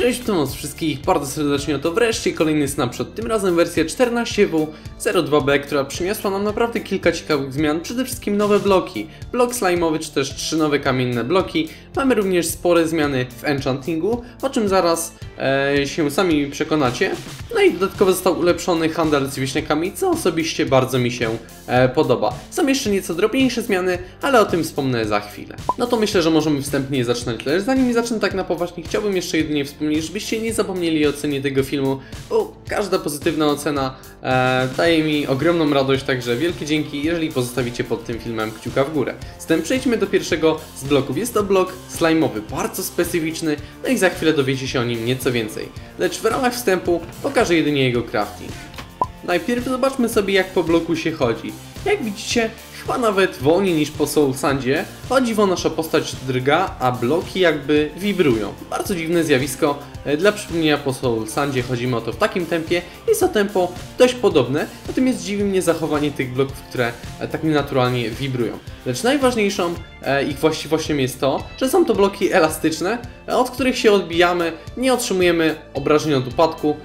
Cześć, witam was wszystkich bardzo serdecznie, to wreszcie kolejny snapshot, tym razem wersja 14W02B, która przyniosła nam naprawdę kilka ciekawych zmian, przede wszystkim nowe bloki, blok slime'owy czy też trzy nowe kamienne bloki, mamy również spore zmiany w enchantingu, o czym zaraz e, się sami przekonacie, no i dodatkowo został ulepszony handel z wieśniakami, co osobiście bardzo mi się e, podoba. Są jeszcze nieco drobniejsze zmiany, ale o tym wspomnę za chwilę. No to myślę, że możemy wstępnie zaczynać, lecz zanim zacznę tak na poważnie, chciałbym jeszcze jedynie wspomnieć, żebyście nie zapomnieli o ocenie tego filmu, bo każda pozytywna ocena e, daje mi ogromną radość, także wielkie dzięki, jeżeli pozostawicie pod tym filmem kciuka w górę. Zatem przejdźmy do pierwszego z bloków. Jest to blok slime'owy, bardzo specyficzny, no i za chwilę dowiecie się o nim nieco więcej. Lecz w ramach wstępu pokażę jedynie jego crafting. Najpierw zobaczmy sobie jak po bloku się chodzi. Jak widzicie, chyba nawet wolniej niż po Soul Sandzie, o dziwo nasza postać drga, a bloki jakby wibrują. Bardzo dziwne zjawisko, e, dla przypomnienia po Soul Sandzie chodzimy o to w takim tempie, jest to tempo dość podobne, natomiast dziwi mnie zachowanie tych bloków, które e, tak nienaturalnie wibrują. Lecz najważniejszą e, ich właściwością jest to, że są to bloki elastyczne, od których się odbijamy, nie otrzymujemy obrażeń od upadku,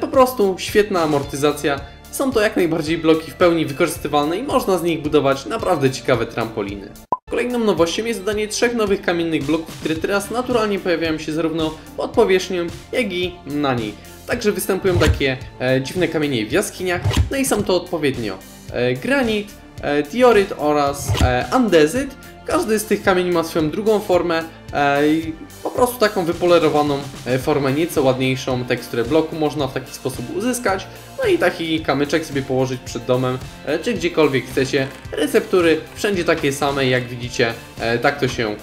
po prostu świetna amortyzacja, są to jak najbardziej bloki w pełni wykorzystywalne i można z nich budować naprawdę ciekawe trampoliny. Kolejną nowością jest dodanie trzech nowych kamiennych bloków, które teraz naturalnie pojawiają się zarówno pod powierzchnią, jak i na niej. Także występują takie e, dziwne kamienie w jaskiniach, no i są to odpowiednio e, granit, e, dioryt oraz e, andezyt. Każdy z tych kamieni ma swoją drugą formę, e, i po prostu taką wypolerowaną e, formę, nieco ładniejszą teksturę bloku można w taki sposób uzyskać. No i taki kamyczek sobie położyć przed domem, e, czy gdziekolwiek chcecie. Receptury wszędzie takie same, jak widzicie, tak to się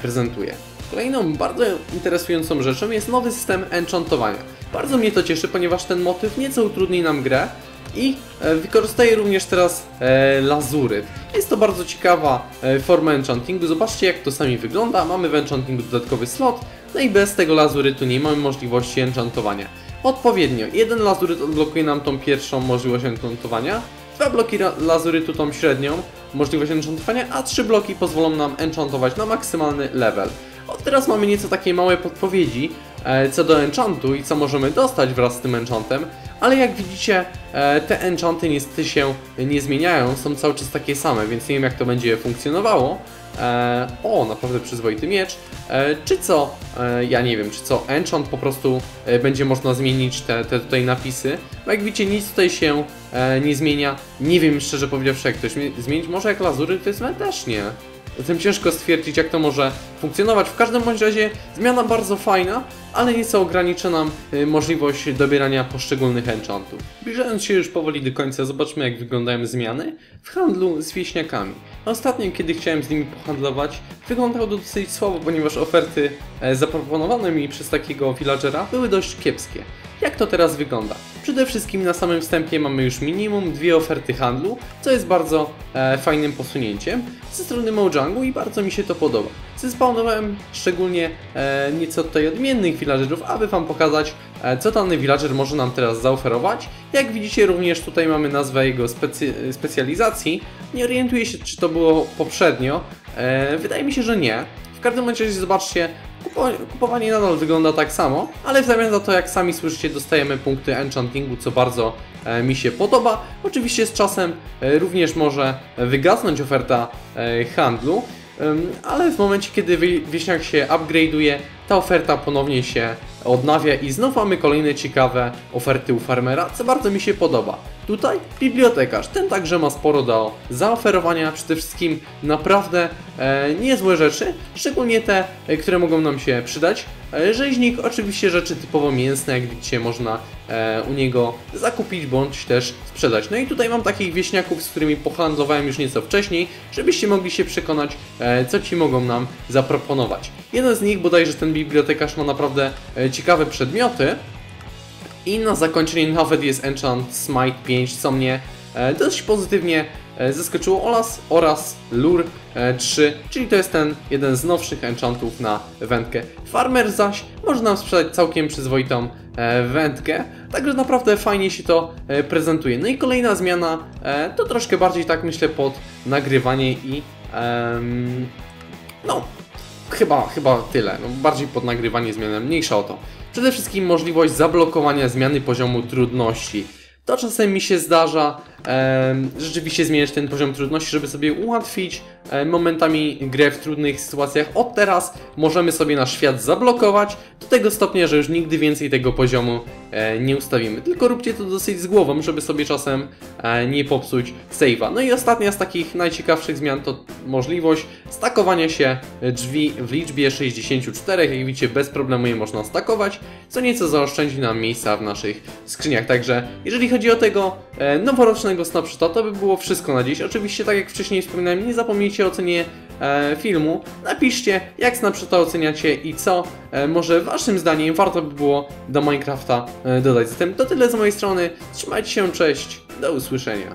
prezentuje. Kolejną bardzo interesującą rzeczą jest nowy system enchantowania. Bardzo mnie to cieszy, ponieważ ten motyw nieco utrudni nam grę i e, wykorzystaję również teraz e, lazuryt. Jest to bardzo ciekawa e, forma enchantingu. Zobaczcie jak to sami wygląda. Mamy w enchantingu dodatkowy slot, no i bez tego lazurytu nie mamy możliwości enchantowania. Odpowiednio, jeden lazuryt odblokuje nam tą pierwszą możliwość enchantowania, dwa bloki lazurytu tą średnią możliwość enchantowania, a trzy bloki pozwolą nam enchantować na maksymalny level. Od teraz mamy nieco takiej małej podpowiedzi e, co do enchantu i co możemy dostać wraz z tym enchantem, ale jak widzicie te enchanty niestety się nie zmieniają, są cały czas takie same, więc nie wiem jak to będzie funkcjonowało. E, o, naprawdę przyzwoity miecz. E, czy co, e, ja nie wiem, czy co, enchant po prostu e, będzie można zmienić te, te tutaj napisy. Bo jak widzicie, nic tutaj się e, nie zmienia. Nie wiem szczerze powiedziawszy, jak ktoś mi- zmienić. Może jak lazury, to jest też nie. Zatem ciężko stwierdzić, jak to może funkcjonować. W każdym bądź razie zmiana bardzo fajna, ale nieco ogranicza nam y, możliwość dobierania poszczególnych enchantów. Zbliżając się już powoli do końca, zobaczmy jak wyglądają zmiany w handlu z wieśniakami. Ostatnio, kiedy chciałem z nimi pohandlować, wyglądało to dosyć słabo, ponieważ oferty e, zaproponowane mi przez takiego villagera były dość kiepskie. Jak to teraz wygląda? Przede wszystkim na samym wstępie mamy już minimum dwie oferty handlu, co jest bardzo e, fajnym posunięciem ze strony Mojangu i bardzo mi się to podoba. Zespawnowałem szczególnie e, nieco tutaj odmiennych villagerów, aby Wam pokazać, e, co dany villager może nam teraz zaoferować. Jak widzicie również tutaj mamy nazwę jego specy- specjalizacji. Nie orientuję się, czy to było poprzednio. E, wydaje mi się, że nie. W każdym razie zobaczcie, kupowanie nadal wygląda tak samo, ale w zamian za to, jak sami słyszycie, dostajemy punkty enchantingu, co bardzo e, mi się podoba. Oczywiście z czasem e, również może wygasnąć oferta e, handlu, ale w momencie, kiedy wieśniak się upgrade'uje, ta oferta ponownie się odnawia i znów mamy kolejne ciekawe oferty u farmera, co bardzo mi się podoba. Tutaj bibliotekarz, ten także ma sporo do zaoferowania, przede wszystkim naprawdę e, niezłe rzeczy, szczególnie te, e, które mogą nam się przydać. E, rzeźnik, oczywiście rzeczy typowo mięsne, jak widzicie, można e, u niego zakupić bądź też sprzedać. No i tutaj mam takich wieśniaków, z którymi pohandlowałem już nieco wcześniej, żebyście mogli się przekonać, e, co ci mogą nam zaproponować. Jeden z nich, bodajże ten bibliotekarz, ma naprawdę e, ciekawe przedmioty, i na zakończenie nawet jest Enchant Smite 5, co mnie e, dość pozytywnie e, zaskoczyło oraz, oraz Lure e, 3, czyli to jest ten jeden z nowszych enchantów na wędkę. Farmer zaś może nam sprzedać całkiem przyzwoitą e, wędkę, także naprawdę fajnie się to e, prezentuje. No i kolejna zmiana e, to troszkę bardziej tak myślę pod nagrywanie i em, no chyba, chyba tyle. No, bardziej pod nagrywanie zmiana, mniejsza o to. Przede wszystkim możliwość zablokowania zmiany poziomu trudności. To czasem mi się zdarza rzeczywiście zmieniać ten poziom trudności, żeby sobie ułatwić momentami grę w trudnych sytuacjach. Od teraz możemy sobie nasz świat zablokować do tego stopnia, że już nigdy więcej tego poziomu e, nie ustawimy. Tylko róbcie to dosyć z głową, żeby sobie czasem e, nie popsuć save'a. No i ostatnia z takich najciekawszych zmian to możliwość stakowania się drzwi w liczbie 64. Jak widzicie, bez problemu je można stakować, co nieco zaoszczędzi nam miejsca w naszych skrzyniach. Także jeżeli chodzi o tego e, noworocznego snapshota, to by było wszystko na dziś. Oczywiście, tak jak wcześniej wspominałem, nie zapomnijcie o ocenie e, filmu. Napiszcie, jak snapshota oceniacie i co e, może waszym zdaniem warto by było do Minecrafta e, dodać. Zatem to tyle z mojej strony. Trzymajcie się, cześć, do usłyszenia.